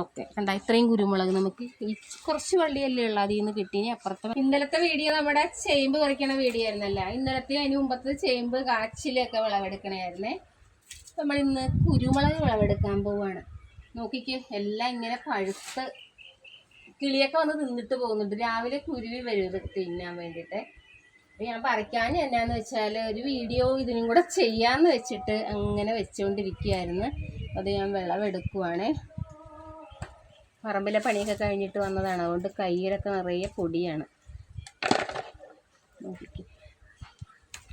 Okay. കണ്ട ഇത്രയും കുരുമുളക് നമുക്ക് കുറച്ച് വള്ളിയല്ലേ ഉള്ളു അതിൽ നിന്ന് കിട്ടി ഇനി അപ്പുറത്തെ ഇന്നലത്തെ വീഡിയോ നമ്മുടെ ചേമ്പ് കുറയ്ക്കണ വീഡിയോ ആയിരുന്നല്ല. ഇന്നലത്തെ അതിന് മുമ്പത്തെ ചേമ്പ് കാച്ചിലൊക്കെ വിളവെടുക്കണായിരുന്നേ. നമ്മൾ ഇന്ന് കുരുമുളക് വിളവെടുക്കാൻ പോവാണ്. നോക്കിക്കേ എല്ലാം ഇങ്ങനെ പഴുത്ത് കിളിയൊക്കെ വന്ന് തിന്നിട്ട് പോകുന്നുണ്ട്. രാവിലെ കുരുവി വരും തിന്നാൻ വേണ്ടിയിട്ട്. ഞാൻ പറിക്കാൻ എന്നാന്ന് വെച്ചാൽ ഒരു വീഡിയോ ഇതിനും കൂടെ ചെയ്യാമെന്ന് വെച്ചിട്ട് അങ്ങനെ വെച്ചുകൊണ്ടിരിക്കുകയായിരുന്നു അത് ഞാൻ വിളവെടുക്കുവാണേ. പറമ്പിലെ പണിയൊക്കെ കഴിഞ്ഞിട്ട് വന്നതാണ്. അതുകൊണ്ട് കയ്യിലൊക്കെ നിറയെ പൊടിയാണ്.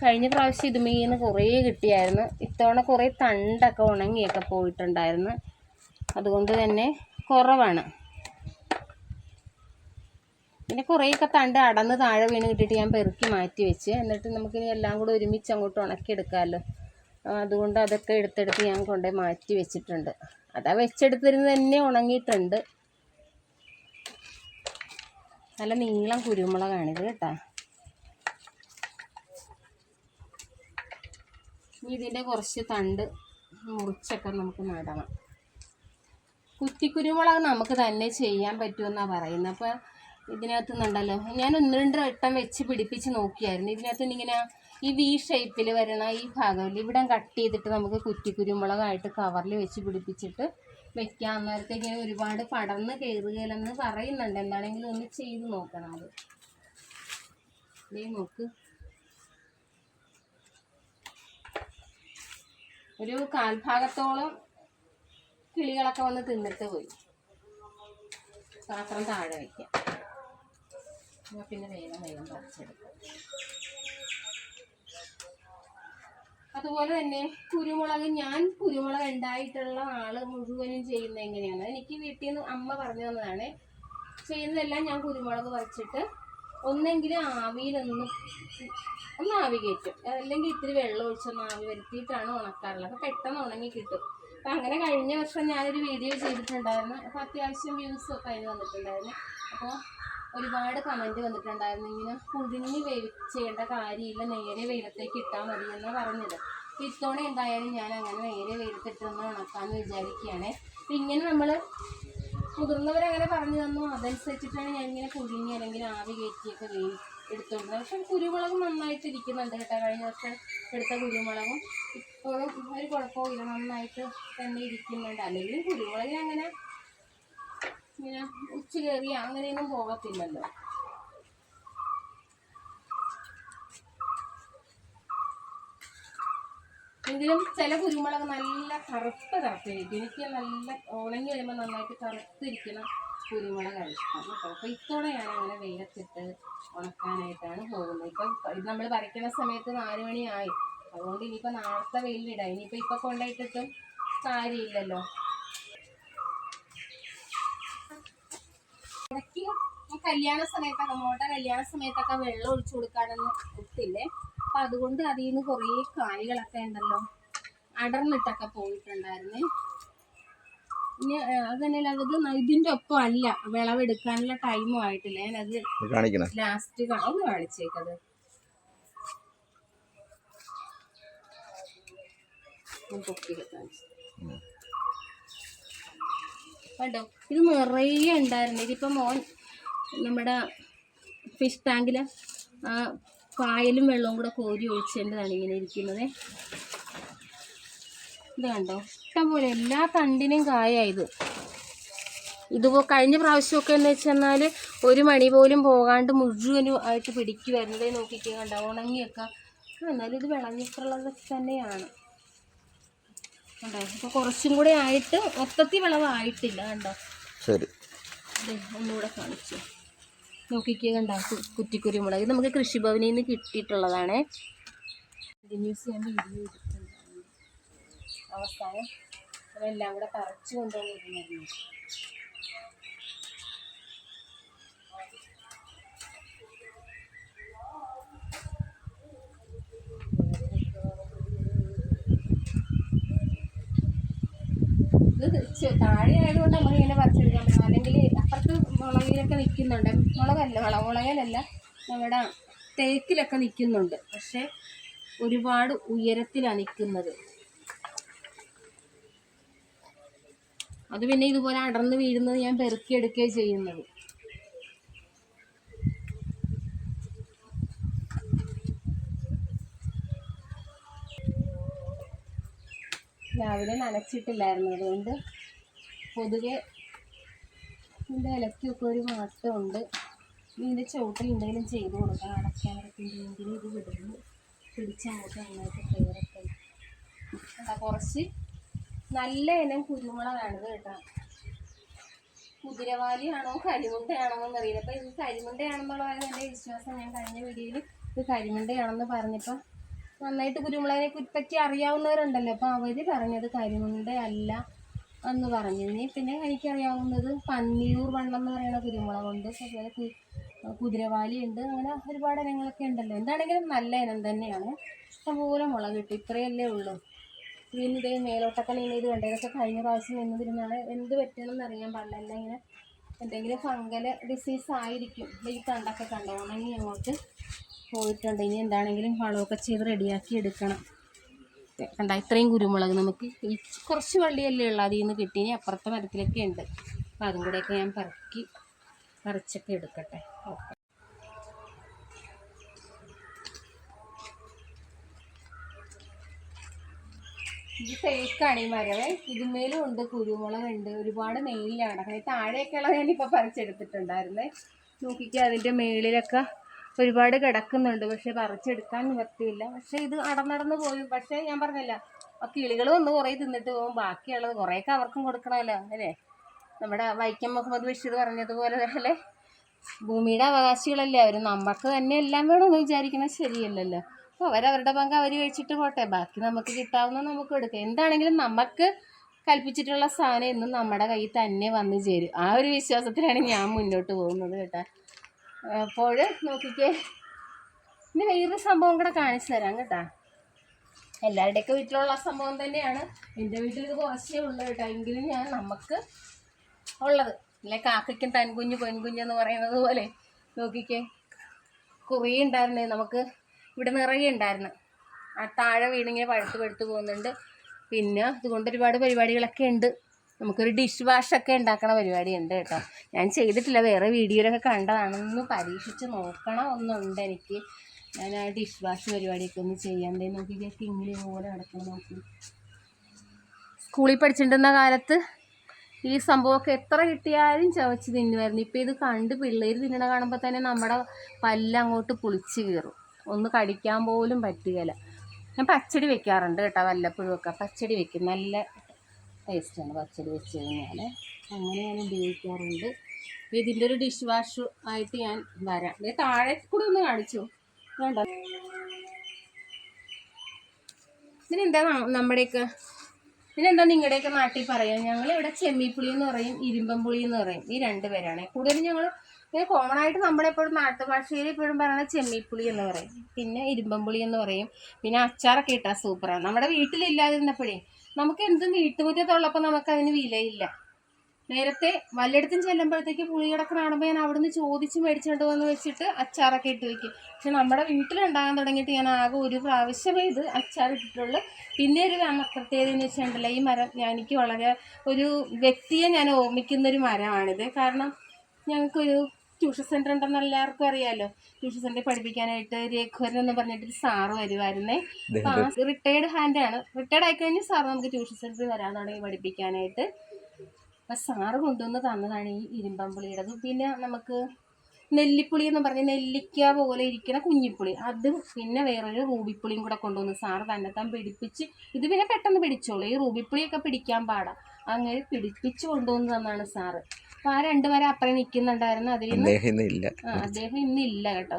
കഴിഞ്ഞ പ്രാവശ്യം ഇതുമീന്ന് കുറേ കിട്ടിയായിരുന്നു. ഇത്തവണ കുറേ തണ്ടൊക്കെ ഉണങ്ങിയൊക്കെ പോയിട്ടുണ്ടായിരുന്നു. അതുകൊണ്ട് തന്നെ കുറവാണ്. പിന്നെ കുറേയൊക്കെ തണ്ട് അടന്ന് താഴെ വീണ് കിട്ടിയിട്ട് ഞാൻ പെറുക്കി മാറ്റി വെച്ച്. എന്നിട്ട് നമുക്കിനി എല്ലാം കൂടെ ഒരുമിച്ച് അങ്ങോട്ട് ഉണക്കിയെടുക്കാമല്ലോ. അതുകൊണ്ട് അതൊക്കെ എടുത്തെടുത്ത് ഞാൻ കൊണ്ടുപോയി മാറ്റി വെച്ചിട്ടുണ്ട്. അതാ വെച്ചെടുത്തിരുന്ന് തന്നെ ഉണങ്ങിയിട്ടുണ്ട്. നല്ല നീളം കുരുമുളകാണിത് കേട്ടോ. ഇനി ഇതിന്റെ കുറച്ച് തണ്ട് മുറിച്ചൊക്കെ നമുക്ക് നടണം. കുറ്റിക്കുരുമുളക് നമുക്ക് തന്നെ ചെയ്യാൻ പറ്റുമെന്നാണ് പറയുന്നത്. അപ്പോൾ ഇതിനകത്ത് നിന്നുണ്ടല്ലോ. ഞാൻ ഒന്ന് രണ്ട് വട്ടം വെച്ച് പിടിപ്പിച്ച് നോക്കിയായിരുന്നു. ഇതിനകത്ത് ഇങ്ങനെ ഈ വി ഷേപ്പിൽ വരണ ഈ ഭാഗമില്ല ഇവിടെ കട്ട് ചെയ്തിട്ട് നമുക്ക് കുറ്റിക്കുരുമുളകായിട്ട് കവറിൽ വെച്ച് പിടിപ്പിച്ചിട്ട് വെക്കാം അന്നേരത്തേക്ക് ഇങ്ങനെ ഒരുപാട് പടർന്ന് കയറുകയില്ലെന്ന് പറയുന്നുണ്ട്. എന്താണെങ്കിലും ഒന്ന് ചെയ്ത് നോക്കണം അത്. നോക്ക്. ഒരു കാൽഭാഗത്തോളം കിളികളൊക്കെ വന്ന് തിന്നിട്ട് പോയി. പാത്രം താഴെ വയ്ക്കാം എന്നാ പിന്നെ വേഗം വേഗം പറിച്ചെടുക്കാം. അതുപോലെ തന്നെ കുരുമുളക് ഞാൻ കുരുമുളക് ഉണ്ടായിട്ടുള്ള ആൾ മുഴുവനും ചെയ്യുന്നത് എങ്ങനെയാണ്? എനിക്ക് വീട്ടിൽ നിന്ന് അമ്മ പറഞ്ഞു തന്നതാണ്. ചെയ്യുന്നതെല്ലാം ഞാൻ കുരുമുളക് പറിച്ചിട്ട് ഒന്നെങ്കിലും ആവിയിലൊന്ന് ഒന്ന് ആവി കയറ്റും. അല്ലെങ്കിൽ ഇത്തിരി വെള്ളം ഒഴിച്ചൊന്ന് ആവി വരുത്തിയിട്ടാണ് ഉണക്കാറുള്ളത്. അപ്പോൾ പെട്ടെന്ന് ഉണങ്ങി കിട്ടും. അപ്പം അങ്ങനെ കഴിഞ്ഞ വർഷം ഞാനൊരു വീഡിയോ ചെയ്തിട്ടുണ്ടായിരുന്നു. അപ്പോൾ അത്യാവശ്യം വ്യൂസൊക്കെ അതിന് വന്നിട്ടുണ്ടായിരുന്നു. അപ്പോൾ ഒരുപാട് കമന്റ് വന്നിട്ടുണ്ടായിരുന്നു. ഇങ്ങനെ പുഴുങ്ങി വേവിച്ചേണ്ട കാര്യമില്ല നേരെ വെയിലത്തേക്ക് ഇട്ടാൽ മതി എന്നാണ് പറഞ്ഞത്. ഇത്തവണ എന്തായാലും ഞാൻ അങ്ങനെ നേരെ വെയിലത്തിട്ടൊന്ന് ഉണക്കാമെന്ന് വിചാരിക്കുകയാണ്. അപ്പം ഇങ്ങനെ നമ്മൾ മുതിർന്നവരങ്ങനെ പറഞ്ഞു തന്നു. അതനുസരിച്ചിട്ടാണ് ഞാൻ ഇങ്ങനെ പുഴുങ്ങി അല്ലെങ്കിൽ ആവി കയറ്റിയൊക്കെ വേവി എടുത്തുകൊണ്ടത് പക്ഷെ കുരുമുളക് നന്നായിട്ട് ഇരിക്കുന്നുണ്ട് കേട്ടോ. കഴിഞ്ഞ ദിവസം എടുത്ത കുരുമുളകും ഇപ്പോഴും ഒരു കുഴപ്പമില്ല നന്നായിട്ട് തന്നെ ഇരിക്കുന്നുണ്ട്. അല്ലെങ്കിൽ കുരുമുളകിന് അങ്ങനെ ഇങ്ങനെ ഉച്ച കയറി അങ്ങനെയൊന്നും പോകത്തില്ലല്ലോ. എങ്കിലും ചില കുരുമുളക് നല്ല കറുത്ത കറുത്തിരിക്കും എനിക്ക് നല്ല ഉണങ്ങി വരുമ്പോൾ നന്നായിട്ട് കറുത്തിരിക്കുന്ന കുരുമുളകാണ് ഇഷ്ടം കേട്ടോ. അപ്പോൾ ഇത്തവണ ഞാൻ അങ്ങനെ വെയിലത്തിട്ട് ഉണക്കാനായിട്ടാണ് പോകുന്നത്. ഇപ്പം ഇത് നമ്മൾ പറിക്കുന്ന സമയത്ത് നാല് മണിയായി അതുകൊണ്ട് ഇനിയിപ്പോൾ നാളത്തെ വെയിലിടാം. ഇനിയിപ്പോൾ ഇപ്പോൾ കൊണ്ടുപോയിട്ടിട്ടും കാര്യമില്ലല്ലോ. ഇടയ്ക്ക് കല്യാണ സമയത്തൊക്കെ മോട്ട കല്യാണ സമയത്തൊക്കെ വെള്ളം ഒഴിച്ചു കൊടുക്കാനൊന്നും ഒത്തില്ലേ? അപ്പം അതുകൊണ്ട് അതിൽ നിന്ന് കുറേ കായ്കളൊക്കെ ഉണ്ടല്ലോ അടർന്നിട്ടൊക്കെ പോയിട്ടുണ്ടായിരുന്നേ. ഇനി അതന്നെയല്ല അത് ഇതിന്റെ ഒപ്പം അല്ല വിളവെടുക്കാനുള്ള ടൈമും ആയിട്ടില്ല? ഞാനത് ലാസ്റ്റ് ഒന്ന് കാണിച്ചേക്കത്. പൊക്കി കാണിച്ചു. കണ്ടോ? ഇത് നിറയെ ഉണ്ടായിരുന്നു. ഇതിപ്പോൾ മോൻ നമ്മുടെ ഫിഷ് ടാങ്കിൽ പായലും വെള്ളവും കൂടെ കോരി ഒഴിച്ചേണ്ടതാണ് ഇങ്ങനെ ഇരിക്കുന്നത്. ഇത് കണ്ടോ? ഇഷ്ടംപോലെ എല്ലാ തണ്ടിനും കായായത് ഇതുപോ കഴിഞ്ഞ പ്രാവശ്യമൊക്കെ എന്ന് വെച്ചെന്നാൽ ഒരു മണി പോലും പോകാണ്ട് മുഴുവനും ആയിട്ട് പിടിക്കുമായിരുന്നതേ നോക്കിക്കേ കണ്ടോ? ഉണങ്ങിയൊക്കെ. എന്നാലും ഇത് വിളഞ്ഞിട്ടുള്ളത് തന്നെയാണ്. കണ്ടോ? ഇപ്പോൾ കുറച്ചും കൂടെ ആയിട്ട് മൊത്തത്തിൽ വിളവായിട്ടില്ല കണ്ടോ? ശരി. ഒന്നുകൂടെ കാണിച്ചു. നോക്കിക്കേ കണ്ട കുറ്റിക്കുരുമുളക് ഇത് നമുക്ക് കൃഷിഭവനിൽ നിന്ന് കിട്ടിയിട്ടുള്ളതാണ്. അവസാനം അതെല്ലാം കൂടെ പറിച്ചു കൊണ്ടുവന്നിരുന്നു ഇത് താഴെ ആയതുകൊണ്ട് നമുക്ക് ഇങ്ങനെ പറിച്ചെടുക്കാൻ പറ്റും. അല്ലെങ്കിൽ അപ്പുറത്ത് മുളകിലൊക്കെ നിൽക്കുന്നുണ്ട്. മുളകല്ല വള മുളകിലല്ല നമ്മുടെ തേക്കിലൊക്കെ നിൽക്കുന്നുണ്ട്. പക്ഷെ ഒരുപാട് ഉയരത്തിലാണ് നിൽക്കുന്നത്. അത് പിന്നെ ഇതുപോലെ അടർന്ന് വീഴുന്നത് ഞാൻ പെറുക്കിയെടുക്കുകയാണ് ചെയ്യുന്നത്. രാവിലെ നനച്ചിട്ടില്ലായിരുന്നു. അതുകൊണ്ട് പൊതുവെ ഇതിന്റെ ഇലക്കൊക്കെ ഒരു മാറ്റമുണ്ട്. ഇതിന്റെ ചുവട്ടിൽ എന്തെങ്കിലും ചെയ്ത് കൊടുക്കാം അടക്കാനൊക്കെങ്കിൽ ഇത് വിടുന്നു പിടിച്ചങ്ങോട്ട് നന്നായിട്ട് കയറൊക്കെ എന്താ കുറച്ച് നല്ല ഇനം കുരുമുളകാണിത് കേട്ടോ. കുതിരവാലിയാണോ കരിമുണ്ടയാണോ എന്നറിയില്ല അപ്പം ഇത് കരിമുണ്ടയാണെന്നുള്ളതാണ് എന്റെ വിശ്വാസം ഞാൻ കഴിഞ്ഞ വീഡിയോയിൽ ഇത് കരിമുണ്ടയാണെന്ന് പറഞ്ഞപ്പോൾ നന്നായിട്ട് കുരുമുളകിനെ പറ്റി അറിയാവുന്നവരുണ്ടല്ലോ. അപ്പോൾ അവർ പറഞ്ഞത് കരിമുണ്ട അല്ല എന്ന് പറഞ്ഞു. ഇനി പിന്നെ എനിക്കറിയാവുന്നത് പന്നിയൂർ വണ്ണം എന്ന് പറയുന്ന കുരുമുളകുണ്ട്. അതുപോലെ കുതിരവാലി ഉണ്ട്. അങ്ങനെ ഒരുപാട് ഇനങ്ങളൊക്കെ ഉണ്ടല്ലോ. എന്താണെങ്കിലും നല്ല ഇനം തന്നെയാണ്. ഇഷ്ടംപോലെ മുളക് കിട്ടും. ഇത്രയല്ലേ ഉള്ളൂ. ഇതിന് ഇതേ മേലോട്ടൊക്കെ ഇങ്ങനെ ഇത് കണ്ടേ. ഇതൊക്കെ കഴിഞ്ഞ പ്രാവശ്യം നിന്നിരുന്നാണ് എന്ത് പറ്റണമെന്ന് അറിയാൻ പാടില്ല എല്ലാം ഇങ്ങനെ എന്തെങ്കിലും ഫംഗൽ ഡിസീസ് ആയിരിക്കും. ഈ തണ്ടൊക്കെ കണ്ടോ? അങ്ങോട്ട് പോയിട്ടുണ്ട്. ഇനി എന്താണെങ്കിലും വളമൊക്കെ ചെയ്ത് റെഡിയാക്കി എടുക്കണം. കണ്ട ഇത്രയും കുരുമുളക് നമുക്ക് ഈ കുറച്ച് വള്ളിയല്ലേ ഉള്ളൂ അതിൽ നിന്ന് കിട്ടി. ഇനി അപ്പുറത്തെ മരത്തിലൊക്കെ ഉണ്ട്. അപ്പം അതും കൂടെയൊക്കെ ഞാൻ പറക്കി പറിച്ചൊക്കെ എടുക്കട്ടെ. ഓക്കെ. ഇത് തേക്കാണ് ഈ മരവേ ഇതിന്മേലും ഉണ്ട് കുരുമുളക് ഉണ്ട്. ഒരുപാട് മേലിലാണ്. ഈ താഴെയൊക്കെയുള്ള ഞാനിപ്പോൾ പറിച്ചെടുത്തിട്ടുണ്ടായിരുന്നേ. നോക്കിക്കുക അതിന്റെ മേളിലൊക്കെ ഒരുപാട് കിടക്കുന്നുണ്ട്. പക്ഷെ പറിച്ചെടുക്കാൻ നിവർത്തിയില്ല പക്ഷെ ഇത് അടന്നടന്ന് പോയി. പക്ഷെ ഞാൻ പറഞ്ഞല്ല ആ കിളികൾ വന്ന് കുറേ തിന്നിട്ട് പോകും. ബാക്കിയുള്ളത് കുറേയൊക്കെ അവർക്കും കൊടുക്കണമല്ലോ അല്ലേ? നമ്മുടെ വൈക്കം മുഹമ്മദ് ബഷീർ പറഞ്ഞതുപോലെ അല്ലേ? ഭൂമിയുടെ അവകാശികളല്ലേ അവർ നമുക്ക് തന്നെ എല്ലാം വേണമെന്ന് വിചാരിക്കുന്നത് ശരിയല്ലല്ലോ. അപ്പോൾ അവരവരുടെ പങ്ക് അവർ കഴിച്ചിട്ട് പോട്ടെ. ബാക്കി നമുക്ക് കിട്ടാവുന്ന നമുക്ക് എടുക്കാം എന്താണെങ്കിലും നമുക്ക് കൽപ്പിച്ചിട്ടുള്ള സാധനം ഇന്നും നമ്മുടെ കയ്യിൽ തന്നെ വന്നു ചേരും. ആ ഒരു വിശ്വാസത്തിലാണ് ഞാൻ മുന്നോട്ട് പോകുന്നത് കേട്ടോ. അപ്പോൾ നോക്കിക്കേ. ഇനി വേറൊരു സംഭവം കൂടെ കാണിച്ചു തരാം കേട്ടോ. എല്ലാവരുടെയൊക്കെ വീട്ടിലുള്ള സംഭവം തന്നെയാണ്. എന്റെ വീട്ടിൽ ഇത് കുറച്ചേ ഉള്ളൂ കേട്ടോ. എങ്കിലും ഞാൻ നമുക്ക് ഉള്ളത്. അല്ലെ കാക്കയ്ക്കും തൻകുഞ്ഞ് പെൺകുഞ്ഞ് എന്ന് പറയുന്നത് പോലെ. നോക്കിക്കേ. കുറേ ഉണ്ടായിരുന്നേ നമുക്ക്. ഇവിടെ നിറയെ ഉണ്ടായിരുന്നു. ആ താഴെ വീണിങ്ങനെ പഴുത്ത് പഴുത്ത് പോകുന്നുണ്ട്. പിന്നെ ഇതുകൊണ്ട് ഒരുപാട് പരിപാടികളൊക്കെ ഉണ്ട്. നമുക്കൊരു ഡിഷ് വാഷൊക്കെ ഉണ്ടാക്കണ പരിപാടി ഉണ്ട് കേട്ടോ. ഞാൻ ചെയ്തിട്ടില്ല വേറെ വീഡിയോയിലൊക്കെ കണ്ടതാണെന്ന് പരീക്ഷിച്ച് നോക്കണം ഒന്നുണ്ട് എനിക്ക്. ഞാൻ ആ ഡിഷ് വാഷ് പരിപാടിയൊക്കെ ഒന്ന് ചെയ്യാണ്ടേ നോക്കിക്കേ കിങ്ങിലി പോലെ നടക്കണം നോക്കി. സ്കൂളിൽ പഠിച്ചിട്ടുന്ന കാലത്ത് ഈ സംഭവമൊക്കെ എത്ര കിട്ടിയാലും ചവച്ച് തിന്നുമായിരുന്നു. ഇപ്പം ഇത് കണ്ട് പിള്ളേർ തിന്നണ കാണുമ്പോൾ തന്നെ നമ്മുടെ പല്ല് അങ്ങോട്ട് പുളിച്ച് കയറും ഒന്ന് കടിക്കാൻ പോലും പറ്റുകയില്ല. ഞാൻ പച്ചടി വെക്കാറുണ്ട് കേട്ടോ വല്ലപ്പോഴും ഒക്കെ പച്ചടി വെക്കും. നല്ല ടേസ്റ്റാണ് പച്ചടി വെച്ച് കഴിഞ്ഞാൽ അങ്ങനെ ഞാൻ ഉപയോഗിക്കാറുണ്ട്. ഇതിന്റെ ഒരു ഡിഷ് വാഷ് ആയിട്ട് ഞാൻ വരാം. ഇത് താഴെ കൂടെ ഒന്ന് കാണിച്ചു. വേണ്ട ഇതിനെന്താ നമ്മുടെയൊക്കെ? ഇതിനെന്താ നിങ്ങളുടെയൊക്കെ നാട്ടിൽ പറയാം? ഞങ്ങൾ ഇവിടെ ചെമ്മിപ്പുളി എന്ന് പറയും ഇരുമ്പൻപുളി എന്ന് പറയും. ഈ രണ്ട് പേരാണ്. കൂടുതലും ഞങ്ങൾ കോമൺ ആയിട്ട് നമ്മളെപ്പോഴും നാട്ടുഭാഷയിൽ എപ്പോഴും പറയുന്നത് ചെമ്മിപ്പുളി എന്ന് പറയും. പിന്നെ ഇരുമ്പൻപുളി എന്ന് പറയും. പിന്നെ അച്ചാറൊക്കെ ഇട്ടാൽ സൂപ്പറാണ് നമ്മുടെ വീട്ടിലില്ലാതിരുന്നപ്പോഴേ നമുക്ക് എന്തും വീട്ടുമുറ്റത്തുള്ളപ്പോൾ നമുക്ക് അതിന് വിലയില്ല. നേരത്തെ വല്ലയിടത്തും ചെല്ലുമ്പോഴത്തേക്ക് പുളി കിടക്കുന്ന കാണുമ്പോൾ ഞാൻ അവിടുന്ന് ചോദിച്ച് മേടിച്ചുകൊണ്ട് വന്ന് വെച്ചിട്ട് അച്ചാറൊക്കെ ഇട്ട് വെക്കും. പക്ഷെ നമ്മുടെ വീട്ടിലുണ്ടാകാൻ തുടങ്ങിയിട്ട് ഞാൻ ആകെ ഒരു പ്രാവശ്യമേ ഇത് അച്ചാർ ഇട്ടിട്ടുള്ളൂ. പിന്നെ ഒരു പ്രത്യേകത എന്ന് വെച്ചിട്ടുണ്ടല്ലോ ഈ മരം എനിക്ക് വളരെ ഒരു വ്യക്തിയെ ഞാൻ ഓർമ്മിക്കുന്നൊരു മരമാണിത്. കാരണം ഞങ്ങൾക്കൊരു ട്യൂഷൻ സെന്റർ ഉണ്ടെന്ന് എല്ലാവർക്കും അറിയാമല്ലോ ട്യൂഷൻ സെന്ററിൽ പഠിപ്പിക്കാനായിട്ട് രഘുവരൻ എന്ന് പറഞ്ഞിട്ട് ഒരു സാറ് വരുമായിരുന്നേ റിട്ടയർഡ് ഹാൻഡ് റിട്ടയർഡ് ഹാൻഡാണ് റിട്ടയർഡ് ആയിക്കഴിഞ്ഞ് സാറ് നമുക്ക് ട്യൂഷൻ സെന്ററിൽ വരാൻ തുടങ്ങി പഠിപ്പിക്കാനായിട്ട്. അപ്പം സാറ് കൊണ്ടുവന്ന് തന്നതാണ് ഈ ഇരുമ്പമ്പുളിയുടേത്. പിന്നെ നമുക്ക് നെല്ലിപ്പുളി എന്ന് പറഞ്ഞ നെല്ലിക്ക പോലെ ഇരിക്കുന്ന കുഞ്ഞിപ്പുളി. അതും പിന്നെ വേറൊരു റൂബിപ്പുളിയും കൂടെ കൊണ്ടുവന്ന് സാറ് തന്നെത്താൻ പിടിപ്പിച്ച് ഇത് പിന്നെ പെട്ടെന്ന് പിടിച്ചോളൂ. ഈ റൂബിപ്പുളിയൊക്കെ പിടിക്കാൻ പാടാം. അങ്ങനെ പിടിപ്പിച്ചു കൊണ്ടുവന്നു തന്നാണ് സാറ്. അപ്പൊ ആ രണ്ടുപേരെ അപ്പുറം നിൽക്കുന്നുണ്ടായിരുന്നു അതിൽ നിന്ന് അദ്ദേഹം ഇന്നില്ല അദ്ദേഹം ഇന്നില്ല കേട്ടോ.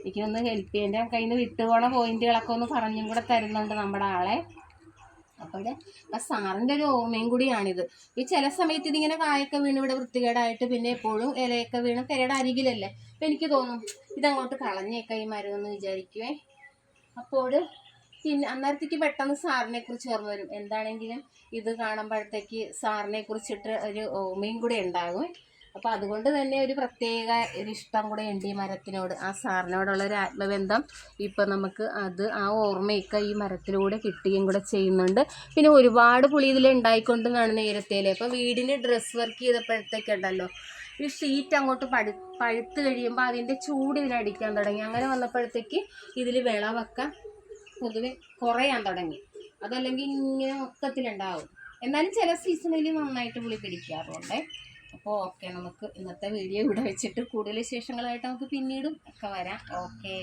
എനിക്കൊന്ന് ഹെൽപ്പ് ചെയ്യേണ്ട കയ്യിൽ നിന്ന് വിട്ടുപോണ പോയിന്റുകളൊക്കെ ഒന്ന് പറഞ്ഞും കൂടെ തരുന്നുണ്ട് നമ്മുടെ ആളെ. അപ്പോൾ ആ സാറിന്റെ ഒരു ഓർമ്മയും കൂടിയാണിത്. ഈ ചില സമയത്ത് ഇതിങ്ങനെ കായൊക്കെ വീണ് ഇവിടെ വൃത്തികേടായിട്ട് പിന്നെ എപ്പോഴും ഇലയൊക്കെ വീണ് തിരയുടെ അരികിലല്ലേ? അപ്പം എനിക്ക് തോന്നും ഇതങ്ങോട്ട് കളഞ്ഞേക്കാം ഈ മരം എന്ന് വിചാരിക്കുവേ. അപ്പോൾ പിന്നെ അന്നേരത്തേക്ക് പെട്ടെന്ന് സാറിനെ കുറിച്ച് ഓർമ്മ വരും. എന്താണെങ്കിലും ഇത് കാണുമ്പോഴത്തേക്ക് സാറിനെ കുറിച്ചിട്ട് ഒരു ഓർമ്മയും കൂടെ ഉണ്ടാകും. അപ്പോൾ അതുകൊണ്ട് തന്നെ ഒരു പ്രത്യേക ഒരു ഇഷ്ടം കൂടെ ഉണ്ട് ഈ മരത്തിനോട്. ആ സാറിനോടുള്ള ഒരു ആത്മബന്ധം ഇപ്പം നമുക്ക് അത് ആ ഓർമ്മയൊക്കെ ഈ മരത്തിലൂടെ കിട്ടുകയും കൂടെ ചെയ്യുന്നുണ്ട്. പിന്നെ ഒരുപാട് പുളി ഇതിൽ ഉണ്ടായിക്കൊണ്ട് കാണുന്ന നേരത്തേലെ. അപ്പോൾ വീടിന് ഡ്രസ്സ് വർക്ക് ചെയ്തപ്പോഴത്തേക്കുണ്ടല്ലോ ഈ ഷീറ്റ് അങ്ങോട്ട് പഴു പഴുത്ത് കഴിയുമ്പോൾ അതിന്റെ ചൂട് ഇതിനടിക്കാൻ തുടങ്ങി. അങ്ങനെ വന്നപ്പോഴത്തേക്ക് ഇതിൽ വിളവൊക്കെ പൊതുവെ കുറയാൻ തുടങ്ങി. അതല്ലെങ്കിൽ ഇങ്ങനെ മൊത്തത്തിലുണ്ടാവും. എന്നാലും ചില സീസണിൽ നന്നായിട്ട് പുളി പിടിക്കാറുണ്ട്. അപ്പോൾ ഓക്കെ നമുക്ക് ഇന്നത്തെ വീഡിയോ ഇവിടെ വെച്ചിട്ട് കൂടുതൽ വിശേഷങ്ങളായിട്ട് നമുക്ക് പിന്നീടും ഒക്കെ വരാം. ഓക്കെ.